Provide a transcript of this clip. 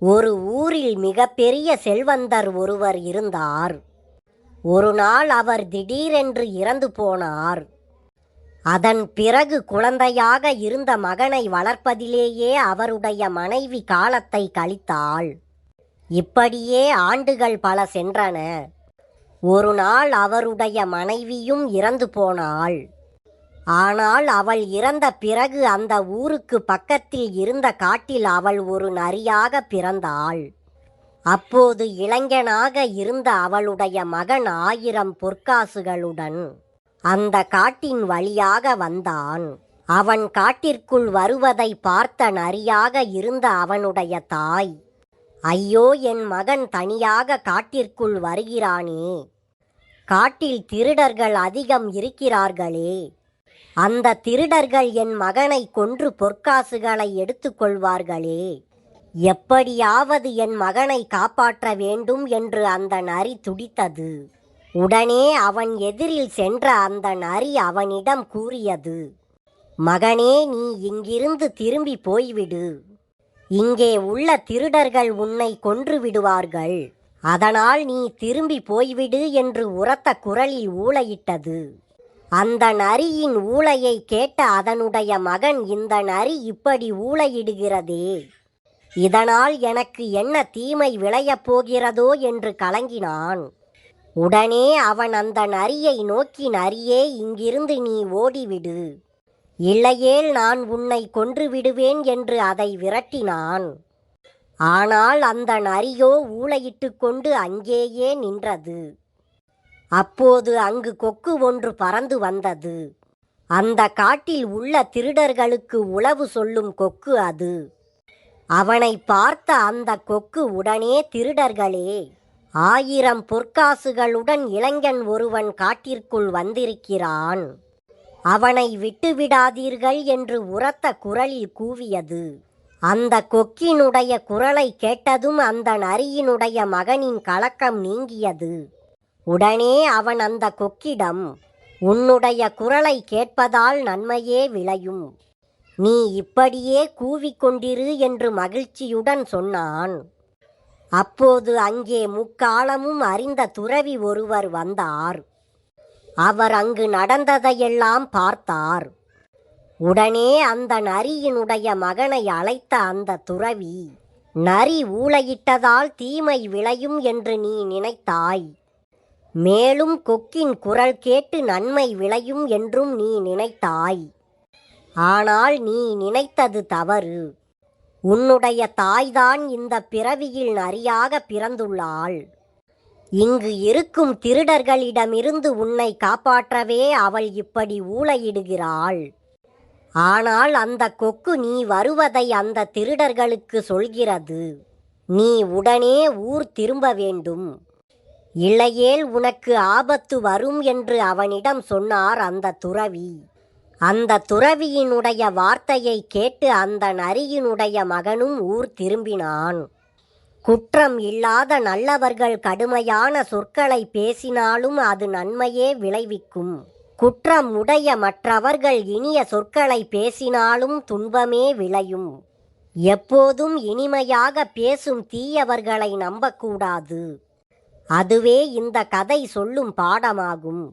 ஒரு ஊரில் மிகப்பெரிய செல்வந்தர் ஒருவர் இருந்தார். ஒரு நாள் அவர் திடீரென்று இறந்து போனார். அதன் பிறகு குழந்தையாக இருந்த மகனை வளர்ப்பதிலேயே அவருடைய மனைவி காலத்தை கழித்தாள். இப்படியே ஆண்டுகள் பல சென்றன. ஒரு நாள் அவருடைய மனைவியும் இறந்து போனாள். ஆனால் அவள் இறந்த பிறகு அந்த ஊருக்கு பக்கத்தில் இருந்த காட்டில் அவள் ஒரு நரியாக பிறந்தாள். அப்போது இளைஞனாக இருந்த அவளுடைய மகன் ஆயிரம் பொற்காசுகளுடன் அந்த காட்டின் வழியாக வந்தான். அவன் காட்டிற்குள் வருவதை பார்த்த நரியாக இருந்த அவனுடைய தாய் ஐயோ என் மகன் தனியாக காட்டிற்குள் வருகிறானே. காட்டில் திருடர்கள் அதிகம் இருக்கிறார்களே. அந்த திருடர்கள் என் மகனை கொன்று பொற்காசுகளை எடுத்துக்கொள்வார்களே. எப்படியாவது என் மகனை காப்பாற்ற வேண்டும் என்று அந்த நரி துடித்தது. உடனே அவன் எதிரில் சென்ற அந்த நரி அவனிடம் கூறியது மகனே நீ இங்கிருந்து திரும்பி போய்விடு. இங்கே உள்ள திருடர்கள் உன்னை கொன்று விடுவார்கள். அதனால் நீ திரும்பி போய்விடு என்று உரத்த குரலில் ஊளையிட்டது. அந்த நரியின் ஊளையை கேட்ட அதனுடைய மகன் இந்த நரி இப்படி ஊளையிடுகிறதே இதனால் எனக்கு என்ன தீமை விளையப் போகிறதோ? என்று கலங்கினான். உடனே அவன் அந்த நரியை நோக்கி நரியே இங்கிருந்து நீ ஓடிவிடு. இல்லையேல் நான் உன்னை கொன்று விடுவேன் என்று அதை விரட்டினான். ஆனால் அந்த நரியோ ஊளையிட்டு கொண்டு அங்கேயே நின்றது. அப்போது அங்கு கொக்கு ஒன்று பறந்து வந்தது. அந்த காட்டில் உள்ள திருடர்களுக்கு உளவு சொல்லும் கொக்கு அது. அவனை பார்த்த அந்த கொக்கு உடனே திருடர்களே ஆயிரம் பொற்காசுகளுடன் இளைஞன் ஒருவன் காட்டிற்குள் வந்திருக்கிறான். அவனை விட்டுவிடாதீர்கள் என்று உரத்த குரலில் கூவியது. அந்த கொக்கினுடைய குரலை கேட்டதும் அந்த நரியினுடைய மகனின் கலக்கம் நீங்கியது. உடனே அவன் அந்த கொக்கிடம் உன்னுடைய குரலை கேட்பதால் நன்மையே விளையும். நீ இப்படியே கூவிக்கொண்டிரு என்று மகிழ்ச்சியுடன் சொன்னான். அப்போது அங்கே முக்காலமும் அறிந்த துறவி ஒருவர் வந்தார். அவர் அங்கு நடந்ததையெல்லாம் பார்த்தார். உடனே அந்த நரியினுடைய மகனை அழைத்த அந்த துறவி நரி ஊளையிட்டதால் தீமை விளையும் என்று நீ நினைத்தாய். மேலும் கொக்கின் குரல் கேட்டு நன்மை விளையும் என்றும் நீ நினைத்தாய். ஆனால் நீ நினைத்தது தவறு. உன்னுடைய தாய்தான் இந்த பிறவியில் நரியாக பிறந்துள்ளாள். இங்கு இருக்கும் திருடர்களிடமிருந்து உன்னை காப்பாற்றவே அவள் இப்படி ஊளையிடுகிறாள் ஆனால் அந்த கொக்கு நீ வருவதை அந்த திருடர்களுக்கு சொல்கிறது. நீ உடனே ஊர் திரும்ப வேண்டும். இல்லையேல் உனக்கு ஆபத்து வரும் என்று அவனிடம் சொன்னார் அந்த துறவி. அந்த துறவியினுடைய வார்த்தையை கேட்டு அந்த நரியினுடைய மகனும் ஊர் திரும்பினான். குற்றம் இல்லாத நல்லவர்கள் கடுமையான சொற்களை பேசினாலும் அது நன்மையே விளைவிக்கும். குற்றம் உடைய மற்றவர்கள் இனிய சொற்களை பேசினாலும் துன்பமே விளையும். எப்போதும் இனிமையாக பேசும் தீயவர்களை நம்பக்கூடாது. அதுவே இந்த கதை சொல்லும் பாடமாகும்.